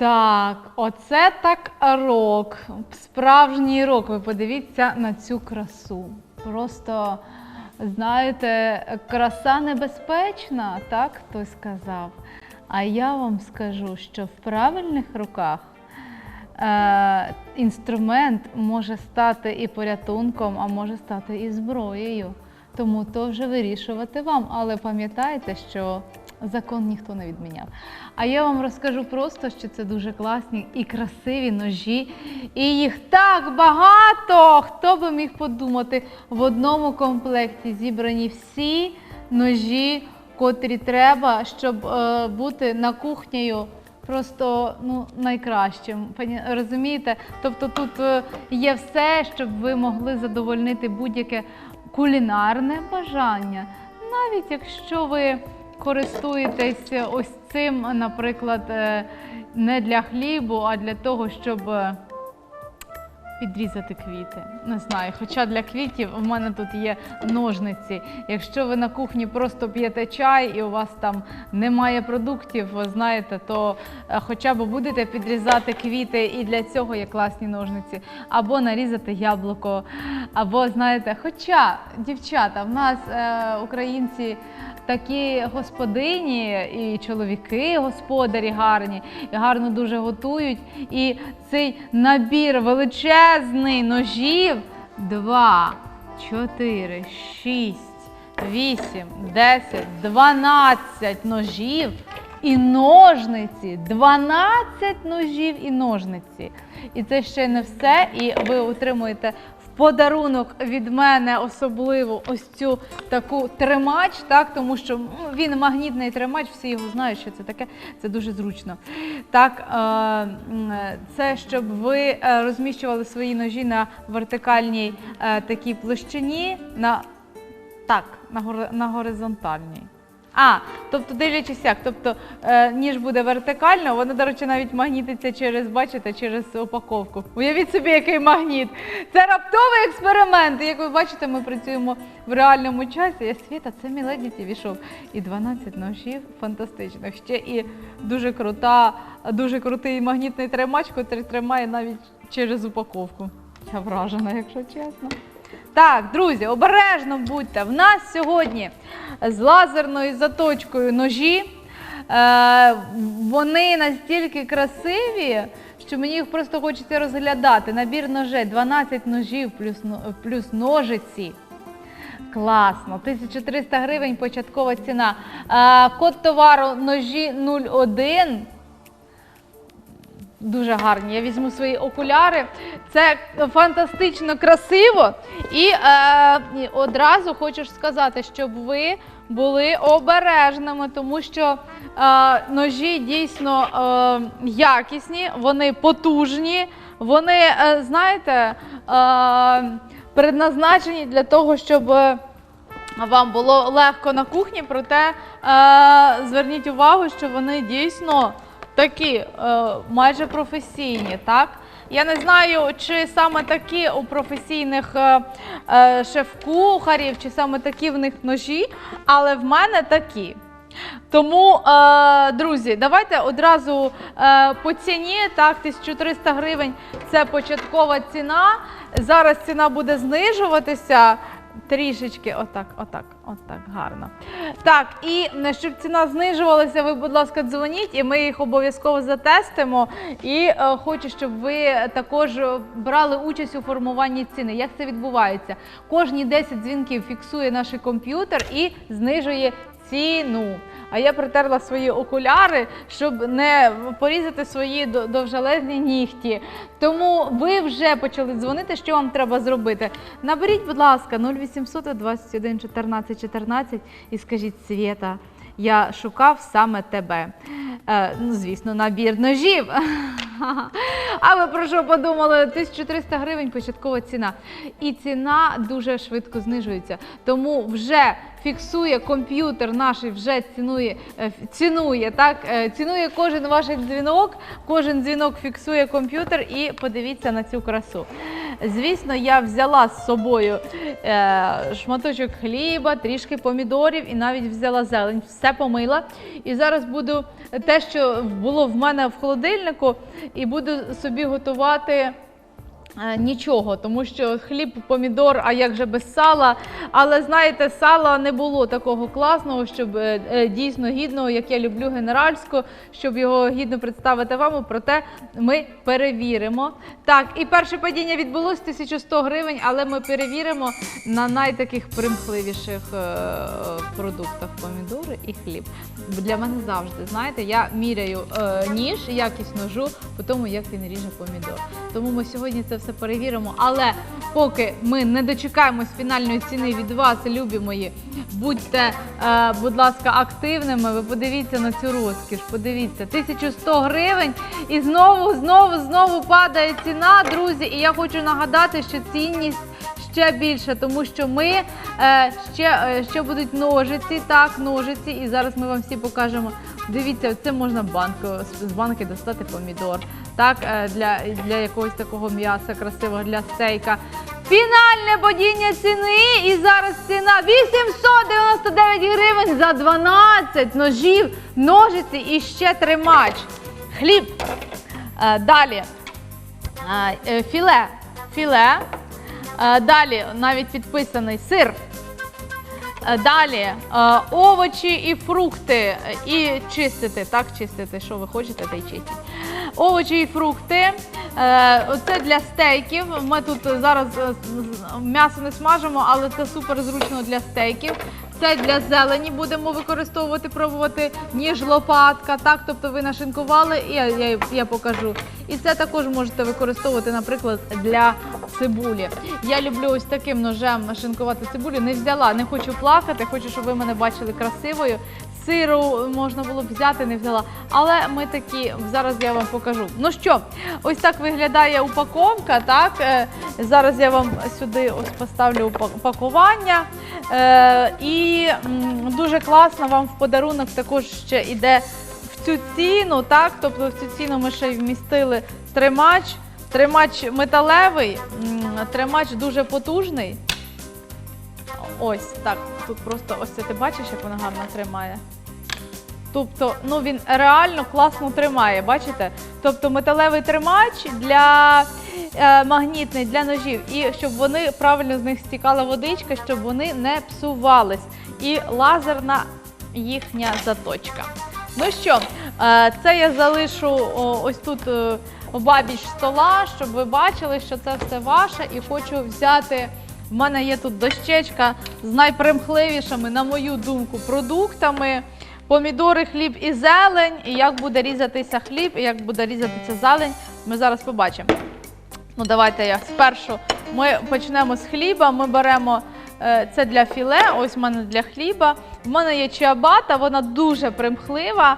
Так, оце так рок. Справжній рок. Ви подивіться на цю красу. Просто, знаєте, краса небезпечна, так хтось сказав. А я вам скажу, що в правильних руках е, інструмент може стати і порятунком, а може стати і зброєю. Тому то вже вирішувати вам. Але пам'ятайте, що закон ніхто не відміняв. А я вам розкажу просто, що це дуже класні і красиві ножі. І їх так багато. Хто би міг подумати, в одному комплекті зібрані всі ножі, котрі треба, щоб е, бути на кухнею просто ну, найкращим. Розумієте? Тобто тут е, є все, щоб ви могли задовольнити будь-яке кулінарне бажання. Навіть якщо ви користуєтесь ось цим, наприклад, е, не для хлібу, а для того, щоб. е, Підрізати квіти. Не знаю. Хоча для квітів в мене тут є ножниці. Якщо ви на кухні просто п'єте чай і у вас там немає продуктів, знаєте, то е, хоча б будете підрізати квіти, і для цього є класні ножниці, або нарізати яблуко, або знаєте, хоча дівчата, в нас е, українці. Такі господині і чоловіки, господарі гарні, і гарно дуже готують. І цей набір величезний ножів 2, 4, 6, 8, 10, 12 ножів і ножниці. 12 ножів і ножниці. І це ще не все. І ви отримуєте подарунок від мене особливо ось цю таку тримач, так, тому що ну, він магнітний тримач, всі його знають, що це таке. Це дуже зручно. Так, е, це щоб ви е, розміщували свої ножі на вертикальній е, такій площині, на так, на, гори- на горизонтальній. А, тобто дивлячись як, тобто е, ніж буде вертикально, воно, до речі, навіть магнітиться через, бачите, через упаковку. Уявіть собі, який магніт. Це раптовий експеримент. І як ви бачите, ми працюємо в реальному часі. Я світа, це мій війшов. І 12 ножів фантастичних. Ще і дуже крута, дуже крутий магнітний тримач, який тримає навіть через упаковку. Я вражена, якщо чесно. Так, друзі, обережно будьте. В нас сьогодні з лазерною заточкою ножі. Е, вони настільки красиві, що мені їх просто хочеться розглядати. Набір ножей, 12 ножів плюс, плюс ножиці. Класно, 1300 гривень початкова ціна. Е, код товару ножі 01. Дуже гарні. Я візьму свої окуляри. Це фантастично красиво. І, е, одразу хочу сказати, щоб ви були обережними, тому що е, ножі дійсно е, якісні, вони потужні, вони, е, знаєте, е, предназначені для того, щоб. е, вам було легко на кухні, проте е, зверніть увагу, що вони дійсно такі е, майже професійні. Так? Я не знаю, чи саме такі у професійних е, е, шеф-кухарів, чи саме такі в них ножі, але в мене такі. Тому, друзі, давайте одразу по ціні. Так, 1300 гривень це початкова ціна. Зараз ціна буде знижуватися. Трішечки, отак, отак, отак, гарно. Так, і щоб ціна знижувалася, ви, будь ласка, дзвоніть, і ми їх обов'язково затестимо. І е, хочу, щоб ви також е, брали участь у формуванні ціни. Як це відбувається? Кожні 10 дзвінків фіксує наш комп'ютер і знижує ціну. А я притерла свої окуляри, щоб не порізати свої довжелезні нігті. Тому ви вже почали дзвонити. Що вам треба зробити? Наберіть, будь ласка, 0800 21 14 14 і скажіть Свєта. Я шукав саме тебе. Е, ну, звісно, набір ножів. А ви про що подумали? 1300 гривень початкова ціна. І ціна дуже швидко знижується. Тому вже фіксує комп'ютер наш вже цінує, е, цінує, так? Е, Цінує кожен ваш дзвінок, кожен дзвінок фіксує комп'ютер і подивіться на цю красу. Звісно, я взяла з собою е, шматочок хліба, трішки помідорів і навіть взяла зелень, все помила. І зараз буду те, що було в мене в холодильнику, і буду собі готувати. Е, Нічого, тому що хліб, помідор, а як же без сала. Але знаєте, сала не було такого класного, щоб е, е, дійсно гідного, як я люблю генеральську, щоб його гідно представити вам. Проте ми перевіримо. Так, і перше падіння відбулося 1100 гривень, але ми перевіримо на найтаких примхливіших продуктах помідори і хліб. Для мене завжди, знаєте, я міряю ніж, якість ножу по тому, як він ріже помідор. Тому ми сьогодні це все перевіримо. Але поки ми не дочекаємось фінальної ціни від вас, любі мої, будьте, е, будь ласка, активними. Ви подивіться на цю розкіш. Подивіться, 1100 гривень, і знову, знову, знову падає ціна, друзі. І я хочу нагадати, що цінність. Ще більше, тому що ми е, ще, е, ще будуть ножиці, так, ножиці, і зараз ми вам всі покажемо. Дивіться, це можна банку з- банки достати помідор, так, е, для, для якогось такого м'яса красивого, для стейка. Фінальне падіння ціни, і зараз ціна 899 гривень за 12 ножів, ножиці і ще тримач. Хліб. Е, далі. Е, Філе. Філе. Далі навіть підписаний сир. Е, Далі е, овочі і фрукти. е, І чистити. Так, чистити, що ви хочете, та й чистіть. Овочі і фрукти. Це для стейків. Ми тут зараз е, м'ясо не смажимо, але це супер зручно для стейків. Це для зелені будемо використовувати, пробувати, ніж лопатка. Так, тобто ви нашинкували, і я, я, я покажу. І це також можете використовувати, наприклад, для цибулі. Я люблю ось таким ножем шинкувати цибулю. Не взяла, не хочу плакати, хочу, щоб ви мене бачили красивою. Сиру можна було б взяти, не взяла. Але ми такі зараз я вам покажу. Ну що, ось так виглядає упаковка. Так Е, зараз я вам сюди ось поставлю упа- упакування. Е, і дуже класно вам в подарунок також ще іде в цю ціну. Так, тобто в цю ціну ми ще й вмістили тримач. Тримач металевий, тримач дуже потужний. Ось так. Тут просто ось це ти бачиш, як вона гарно тримає. Тобто, ну він реально класно тримає, бачите? Тобто металевий тримач для е, магнітний для ножів, і щоб вони правильно з них стікала водичка, щоб вони не псувались. І лазерна їхня заточка. Ну що, е, це я залишу о, ось тут е, бабіч стола, щоб ви бачили, що це все ваше, і хочу взяти. В мене є тут дощечка з найпримхливішими, на мою думку, продуктами. Помідори, хліб і зелень. І як буде різатися хліб, і як буде різатися зелень, ми зараз побачимо. Ну, давайте я спершу. Ми почнемо з хліба. Ми беремо це для філе, ось в мене для хліба. В мене є чиабата, вона дуже примхлива.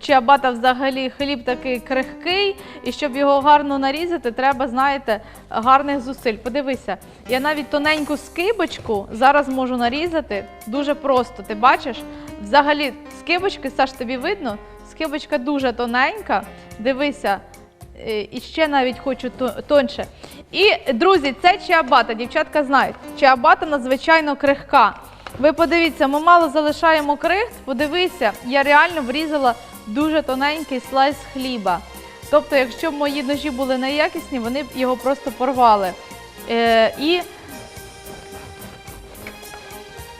Чиабата взагалі хліб такий крихкий, і щоб його гарно нарізати, треба, знаєте, гарних зусиль. Подивися, я навіть тоненьку скибочку зараз можу нарізати дуже просто. Ти бачиш? Взагалі, скибочки, Саш, тобі видно? Скибочка дуже тоненька. Дивися, Е, і ще навіть хочу то- тоньше. І, друзі, це чиабата. Дівчатка знають, чиабата надзвичайно крихка. Ви подивіться, ми мало залишаємо крихт. Подивися, я реально врізала дуже тоненький слайс хліба. Тобто, якщо б мої ножі були неякісні, вони б його просто порвали. Е, і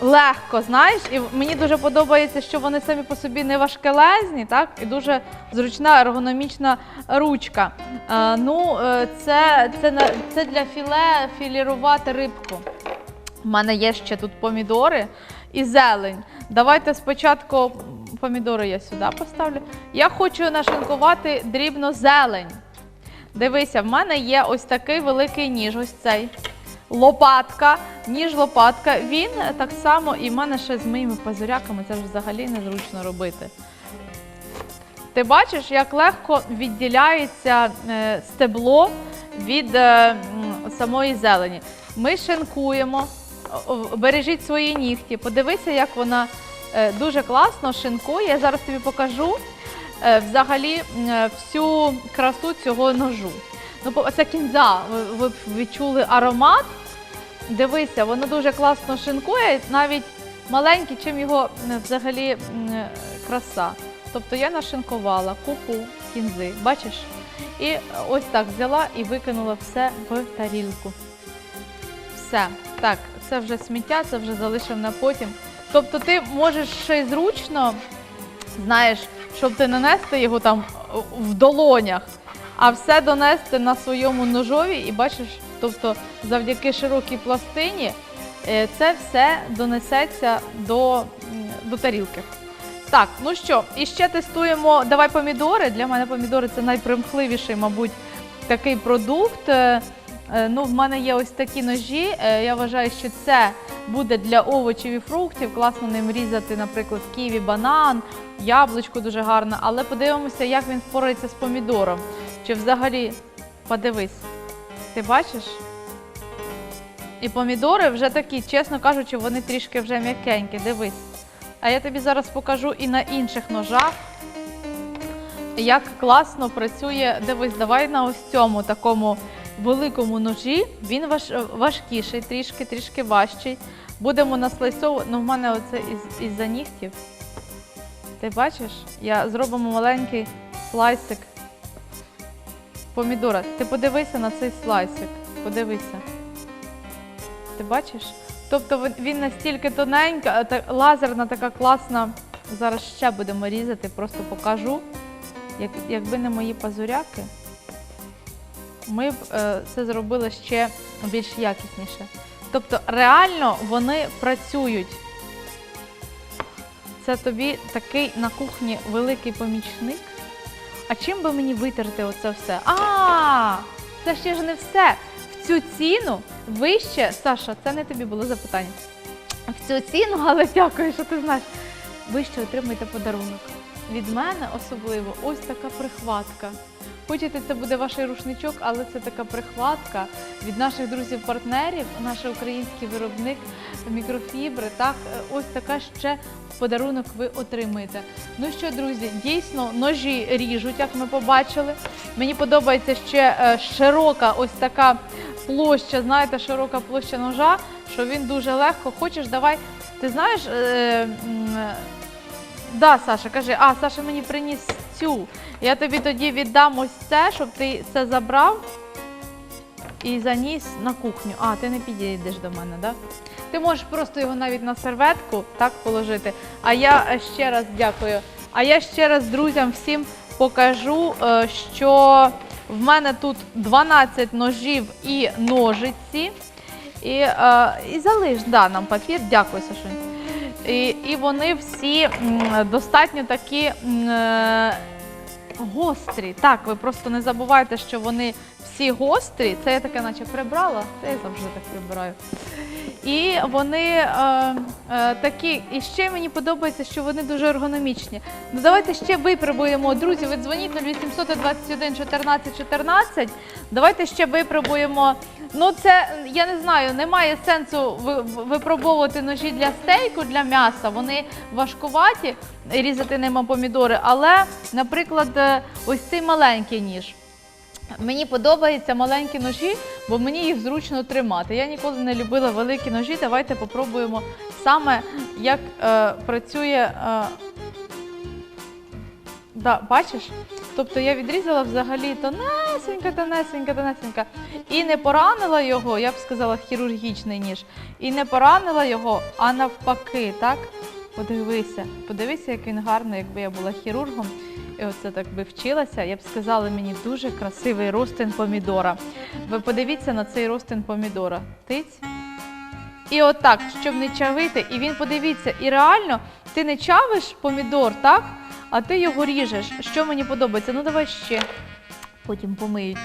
легко, знаєш, і мені дуже подобається, що вони самі по собі не важкелезні, так, і дуже зручна ергономічна ручка. Е, ну, е, це, це, це для філе філірувати рибку. У мене є ще тут помідори і зелень. Давайте спочатку помідори я сюди поставлю. Я хочу нашинкувати дрібно зелень. Дивися, в мене є ось такий великий ніж, ось цей. Лопатка, ніж лопатка. Він так само, і в мене ще з моїми пазуряками це ж взагалі незручно робити. Ти бачиш, як легко відділяється е, стебло від е, самої зелені. Ми шинкуємо бережіть свої нігті. Подивися, як вона е, дуже класно шинкує. Я зараз тобі покажу взагалі всю красу цього ножу. Ну, це кінза. Ви відчули аромат. Дивися, воно дуже класно шинкує, навіть маленький, чим його взагалі краса. Тобто я нашинкувала купу кінзи, бачиш? І ось так взяла і викинула все в тарілку. Все. Так, це вже сміття, це вже залишив на потім. Тобто ти можеш ще й зручно, знаєш, щоб ти нанести його там в долонях, а все донести на своєму ножові і бачиш, тобто завдяки широкій пластині е, це все донесеться до, до тарілки. Так, ну що, і ще тестуємо. Давай помідори. Для мене помідори це найпримхливіший, мабуть, такий продукт. Е, е, Ну, в мене є ось такі ножі. Я вважаю, що це буде для овочів і фруктів. Класно ним різати, наприклад, ківі, банан, яблучко дуже гарно. Але подивимося, як він впорається з помідором. Чи взагалі подивись, ти бачиш? І помідори вже такі, чесно кажучи, вони трішки вже м'якенькі. Дивись. А я тобі зараз покажу і на інших ножах, як класно працює. Дивись, давай на ось цьому такому великому ножі. Він важ, важкіший, трішки, трішки важчий. Будемо наслайсовувати. Ну, в мене оце із, із-за нігтів. Ти бачиш? Я зробимо маленький слайсик помідора. Ти подивися на цей слайсик. Подивися. Ти бачиш? Тобто він- настільки тоненька, лазерна така класна. Зараз ще будемо різати, просто покажу. Як, якби не мої пазуряки, ми б е, це зробили ще більш якісніше. Тобто, реально вони працюють. Це тобі такий на кухні великий помічник. А чим би мені витерти оце все? А, це ще ж не все. В цю ціну вище, Саша, це не тобі було запитання. В цю ціну, але дякую, що ти знаєш. Ви ще подарунок. Від мене особливо ось така прихватка. Хочете, це буде ваш рушничок, але це така прихватка від наших друзів-партнерів, наш український виробник мікрофібри. Так, е, ось така ще подарунок ви отримаєте. Ну що, друзі, дійсно ножі ріжуть, як ми побачили. Мені подобається ще е, широка ось така площа, знаєте, широка площа ножа, що він дуже легко. Хочеш, давай. Ти знаєш, е, е, да, Саша, кажи, а Саша мені приніс цю. Я тобі тоді віддам ось це, щоб ти це забрав і заніс на кухню. А, ти не підійдеш до мене, так? Ти можеш просто його навіть на серветку так положити. А я е, ще раз дякую. А я ще раз друзям всім покажу, е, що в мене тут 12 ножів і ножиці. І, е, і залиш да, нам папір. Дякую, Сашунь. І, і вони всі достатньо такі е, гострі. Так, ви просто не забувайте, що вони всі гострі. Це я таке наче прибрала, це я завжди так прибираю. І вони е, е, такі, і ще мені подобається, що вони дуже ергономічні. Ну давайте ще випробуємо, друзі. Ви дзвоніть 0800 21 14 14. Давайте ще випробуємо. Ну, це я не знаю, немає сенсу ви- ви- випробовувати ножі для стейку, для м'яса. Вони важкуваті різати ними помідори. Але, наприклад, е, ось цей маленький ніж. Мені подобаються маленькі ножі, бо мені їх зручно тримати. Я ніколи не любила великі ножі. Давайте попробуємо саме, як е, працює. Е, да, бачиш? Тобто я відрізала взагалі тонесенька, тонесенька, тонесенька. І не поранила його, я б сказала, хірургічний ніж. І не поранила його, а навпаки, так? Подивися, подивися, як він гарний, якби я була хірургом. Оце так би вчилася, я б сказала, мені дуже красивий ростин помідора. Ви подивіться на цей ростин помідора. Тиць. І отак, щоб не чавити, і він подивіться, і реально ти не чавиш помідор, так? А ти його ріжеш. Що мені подобається? Ну давай ще. Потім помиють.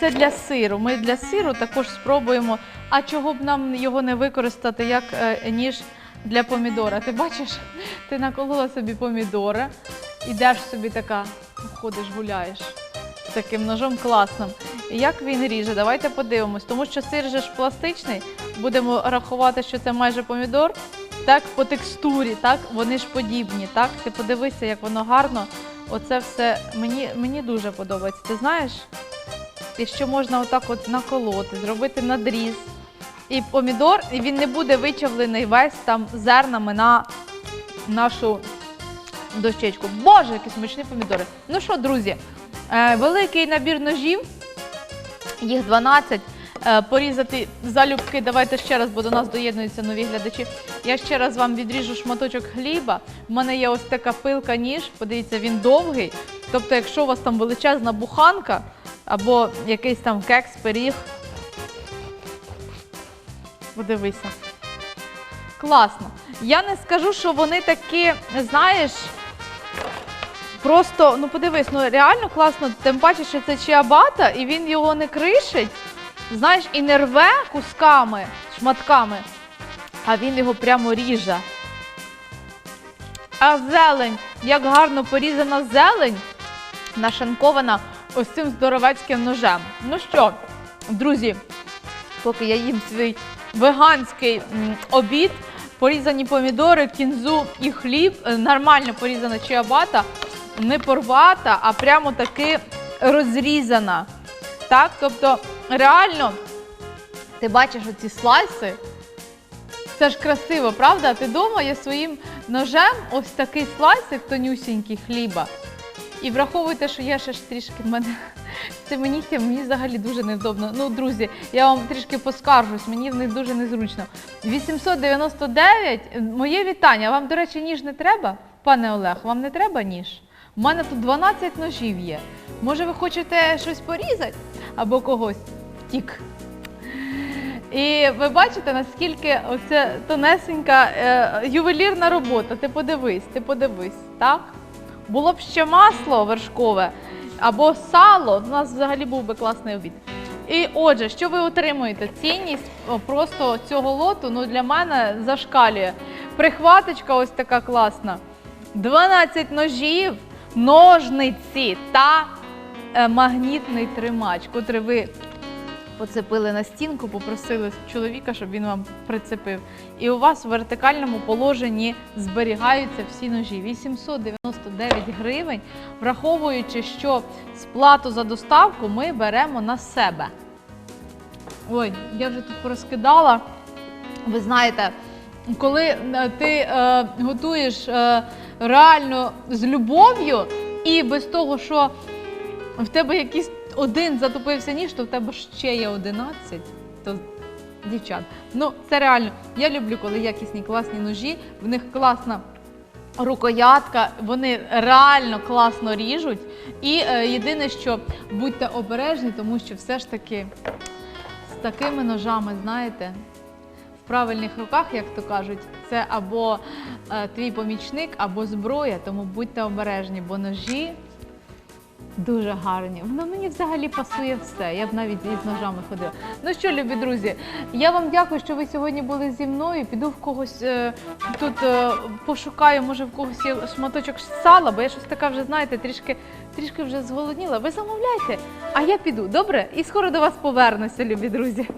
Це для сиру. Ми для сиру також спробуємо. А чого б нам його не використати як е, ніж для помідора? Ти бачиш, ти наколола собі помідори, ідеш собі така, ходиш, гуляєш таким ножом класним. І як він ріже? Давайте подивимось, тому що сир же ж пластичний, будемо рахувати, що це майже помідор. Так, по текстурі, так, вони ж подібні, так? Ти подивися, як воно гарно. Оце все мені, мені дуже подобається. Ти знаєш? І що можна отак от наколоти, зробити надріз. І помідор, і він не буде вичавлений весь там зернами на нашу дощечку. Боже, які смачні помідори. Ну що, друзі, е, великий набір ножів, їх 12. Е, Порізати залюбки, давайте ще раз, бо до нас доєднуються нові глядачі. Я ще раз вам відріжу шматочок хліба. У мене є ось така пилка ніж. Подивіться, він довгий. Тобто, якщо у вас там величезна буханка або якийсь там кекс, пиріг. Подивися. Класно. Я не скажу, що вони такі, знаєш, просто, ну подивись, ну реально класно, тим паче, що це чиабата, і він його не кришить, знаєш, і не рве кусками, шматками, а він його прямо ріже. А зелень, як гарно порізана зелень, нашанкована ось цим здоровецьким ножем. Ну що, друзі, поки я їм свій веганський обід, порізані помідори, кінзу і хліб, е, нормально порізана чиабата, не порвата, а прямо таки розрізана. Так, тобто, реально, ти бачиш оці слайси, це ж красиво, правда? Ти вдома є своїм ножем ось такий слайсик тонюсінький хліба. І враховуйте, що я ще ж трішки в мене цими нігтями мені взагалі дуже невдобно. Ну, друзі, я вам трішки поскаржусь, мені в них дуже незручно. 899, моє вітання. Вам, до речі, ніж не треба, пане Олег, вам не треба ніж? У мене тут 12 ножів є. Може, ви хочете щось порізати або когось втік? І ви бачите, наскільки оце тонесенька е, ювелірна робота. Ти подивись, ти подивись, так? Було б ще масло вершкове або сало, у нас взагалі був би класний обід. І отже, що ви отримуєте? Цінність просто цього лоту ну, для мене зашкалює. Прихваточка ось така класна. 12 ножів, ножниці та е, магнітний тримач, котрий ви поцепили на стінку, попросили чоловіка, щоб він вам прицепив. І у вас в вертикальному положенні зберігаються всі ножі. 899 гривень, враховуючи, що сплату за доставку ми беремо на себе. Ой, я вже тут порозкидала. Ви знаєте, коли е, ти е, готуєш е, реально з любов'ю і без того, що в тебе якийсь один затопився ніж, то в тебе ще є 11, то дівчат. Ну, це реально. Я люблю, коли якісні класні ножі, в них класна рукоятка, вони реально класно ріжуть. І е, єдине, що будьте обережні, тому що все ж таки з такими ножами, знаєте, правильних руках, як то кажуть, це або е, твій помічник, або зброя, тому будьте обережні, бо ножі дуже гарні. Воно мені взагалі пасує все. Я б навіть із ножами ходила. Ну що, любі друзі, я вам дякую, що ви сьогодні були зі мною. Піду в когось е, тут е, пошукаю, може в когось є шматочок сала, бо я щось така вже, знаєте, трішки, трішки вже зголодніла. Ви замовляйте, а я піду, добре? І скоро до вас повернуся, любі друзі.